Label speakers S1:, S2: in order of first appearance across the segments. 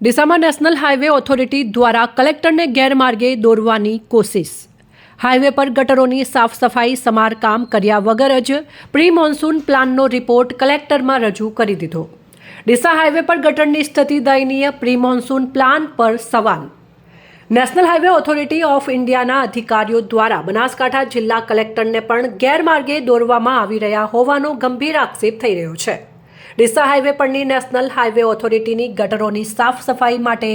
S1: ડીસામાં national highway authority દ્વારા કલેક્ટરને ગેરમાર્ગે દોરવાની કોશિશ. હાઈવે પર ગટરોની સાફ સફાઈ, સમારકામ કર્યા વગર જ પ્રી મોન્સૂન પ્લાનનો રિપોર્ટ કલેક્ટરમાં રજૂ કરી દીધો. ડીસા હાઈવે પર ગટરની સ્થિતિ દયનીય પ્રી મોન્સૂન પ્લાન પર સવાલ. નેશનલ હાઈવે ઓથોરિટી ઓફ ઇન્ડિયાના અધિકારીઓ દ્વારા બનાસકાંઠા જિલ્લા કલેક્ટરને પણ ગેરમાર્ગે દોરવામાં આવી રહ્યા હોવાનો ગંભીર આક્ષેપ થઈ રહ્યો છે. ડીસા હાઈવે પરની નેશનલ હાઈવે ઓથોરિટીની ગટરોની સાફ સફાઈ માટે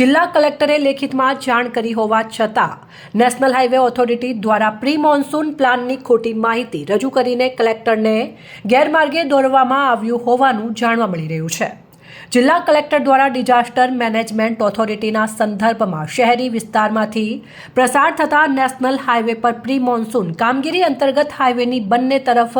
S1: જિલ્લા કલેક્ટરે લેખિતમાં જાણ કરી હોવા છતાં, નેશનલ હાઈવે ઓથોરિટી દ્વારા પ્રી મોન્સૂન પ્લાનની ખોટી માહિતી રજૂ કરીને કલેક્ટરને ગેરમાર્ગે દોરવામાં આવ્યું હોવાનું જાણવા મળી રહ્યું છે. જિલ્લા કલેક્ટર દ્વારા ડિઝાસ્ટર મેનેજમેન્ટ ઓથોરિટીના સંદર્ભમાં શહેરી વિસ્તારમાંથી પ્રસાર થતા નેશનલ હાઈવે પર પ્રી મોન્સૂન કામગીરી અંતર્ગત હાઈવેની બંને તરફ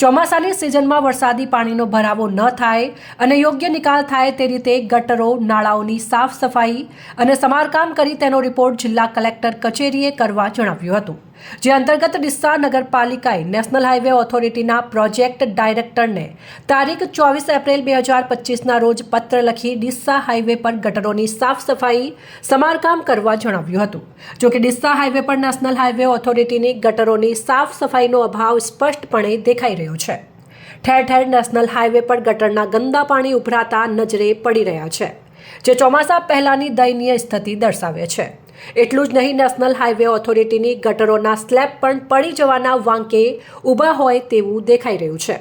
S1: ચોમાસાની સિઝનમાં વરસાદી પાણીનો ભરાવો ન થાય અને યોગ્ય નિકાલ થાય તે રીતે ગટરો, નાળાઓની સાફ સફાઈ અને સમારકામ કરી તેનો રિપોર્ટ જિલ્લા કલેક્ટર કચેરીએ કરવા જણાવ્યું હતું. જે અંતર્ગત ડિસ્સા નગરપાલિકાએ નેશનલ હાઈવે ઓથોરિટીના પ્રોજેક્ટ ડાયરેક્ટરને તારીખ ચોવીસ એપ્રિલ બે હજાર પચીસના રોજ પત્ર લખી ડિસ્સા હાઈવે પર ગટરોની સાફ સફાઈ સમારકામ કરવા જણાવ્યું હતું. જો કે ડિસ્સા હાઈવે પર નેશનલ હાઈવે ઓથોરિટીની ગટરોની સાફ સફાઈનો અભાવ સ્પષ્ટપણે દેખાઈ રહ્યો છે. ઠેર ઠેર નેશનલ હાઈવે પર ગટરના ગંદા પાણી ઉભરાતા નજરે પડી રહ્યા છે, જે ચોમાસા પહેલાની દયનીય સ્થિતિ દર્શાવે છે. એટલું જ નહીં, નેશનલ હાઈવે ઓથોરિટીની ગટરોના સ્લેબ પણ પડી જવાના વાંકે ઊભા હોય તેવું દેખાઈ રહ્યું છે.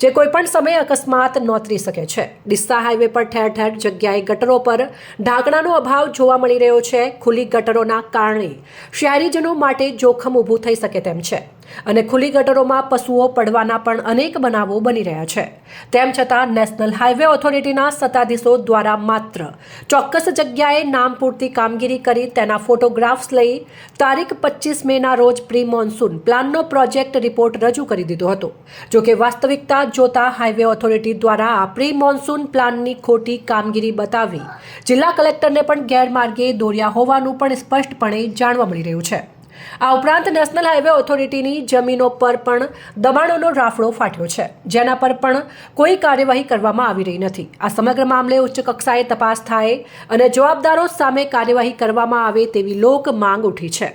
S1: જે કોઈપણ સમયે અકસ્માત નોતરી શકે છે. ડિસ્સા હાઈવે પર ઠેર ઠેર જગ્યાએ ગટરો પર ઢાંકણાનો અભાવ જોવા મળી રહ્યો છે. ખુલ્લી ગટરોના કારણે શહેરીજનો માટે જોખમ ઊભું થઈ શકે તેમ છે. અને ખુલ્લી ગટરોમાં પશુઓ પડવાના પણ અનેક બનાવો બની રહ્યા છે. તેમ છતાં નેશનલ હાઈવે ઓથોરિટીના સત્તાધીશો દ્વારા માત્ર ચોક્કસ જગ્યાએ નામ પૂરતી કામગીરી કરી તેના ફોટોગ્રાફ્સ લઈ તારીખ પચીસ મેના રોજ પ્રી મોન્સૂન પ્લાનનો પ્રોજેક્ટ રિપોર્ટ રજૂ કરી દીધો હતો. જો કે વાસ્તવિકતા જોતા હાઈવે ઓથોરિટી દ્વારા આ પ્રી મોન્સૂન પ્લાનની ખોટી કામગીરી બતાવી. જિલ્લા કલેક્ટરને પણ ગેરમાર્ગે દોર્યા હોવાનું પણ સ્પષ્ટપણે જાણવા મળી રહ્યું છે. આ ઉપરાંત નેશનલ હાઈવે ઓથોરિટીની જમીનો પર પણ દબાણોનો રાફડો ફાટ્યો છે, જેના પર પણ કોઈ કાર્યવાહી કરવામાં આવી રહી નથી. આ સમગ્ર મામલે ઉચ્ચ કક્ષાએ તપાસ થાય અને જવાબદારો સામે કાર્યવાહી કરવામાં આવે તેવી લોક માંગ ઉઠી છે.